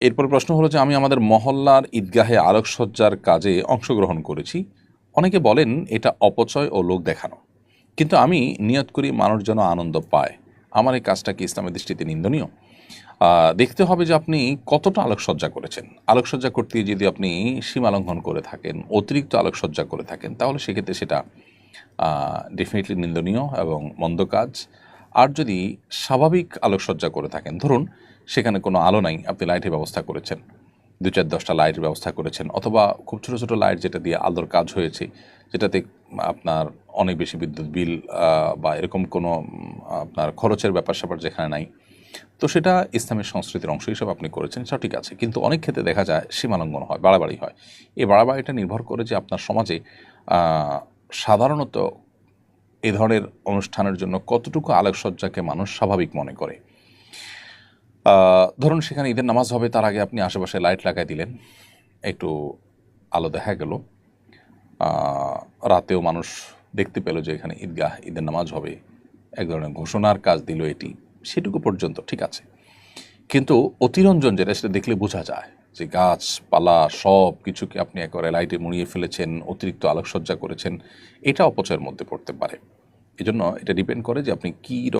এরপর প্রশ্ন হলো যে আমি আমাদের মহল্লার ঈদগাহে আলোকসজ্জার কাজে অংশগ্রহণ করেছি। অনেকে বলেন এটা অপচয় ও লোক দেখানো। কিন্তু আমি নিয়ত করি মানুষ যেন আনন্দ পায়। আমার এই কাজটা কি ইসলামের দৃষ্টিতে নিন্দনীয়? দেখতে হবে যে আপনি কতটা আলোকসজ্জা করেছেন। আলোকসজ্জা করতে যদি আপনি সীমা লঙ্ঘন করে থাকেন, অতিরিক্ত আলোকসজ্জা করে থাকেন, তাহলে সেক্ষেত্রে সেটা ডেফিনেটলি নিন্দনীয় এবং মন্দ কাজ। আর যদি স্বাভাবিক আলোকসজ্জা করে থাকেন, ধরুন সেখানে কোনো আলো নাই। আপনি লাইটের ব্যবস্থা করেছেন। দু চার দশটা লাইটের ব্যবস্থা করেছেন। অথবা খুব ছোটো ছোটো লাইট যেটা দিয়ে আলোর কাজ হয়েছে, যেটাতে আপনার অনেক বেশি বিদ্যুৎ বিল বা এরকম কোনো আপনার খরচের ব্যাপার স্যাপার যেখানে নাই। তো সেটা ইসলামের সংস্কৃতির অংশ হিসেবে আপনি করেছেন, সেটা ঠিক আছে। কিন্তু অনেক ক্ষেত্রে দেখা যায় সীমালঙ্ঘন হয়, বাড়াবাড়ি হয়। এই বাড়াবাড়িটা নির্ভর করে যে আপনার সমাজে সাধারণত এ ধরনের অনুষ্ঠানের জন্য কতটুকু আলোকসজ্জাকে মানুষ স্বাভাবিক মনে করে। ধরুন সেখানে ঈদের নামাজ হবে, তার আগে আপনি আশেপাশে লাইট লাগাই দিলেন, একটু আলো দেখা গেল। রাতেও মানুষ দেখতে পেল যে এখানে ঈদগাহ, ঈদের নামাজ হবে, এক ধরনের ঘোষণার কাজ দিল এটি, সেটুকু পর্যন্ত ঠিক আছে। কিন্তু অতিরঞ্জন যেটা, সেটা দেখলে বোঝা যায় যে গাছপালা সব কিছুকে আপনি একেবারে লাইটে মুড়িয়ে ফেলেছেন, অতিরিক্ত আলোকসজ্জা করেছেন, এটা অপচয়ের মধ্যে পড়তে পারে। এজন্য এটা ডিপেন্ড করে যে আপনি কী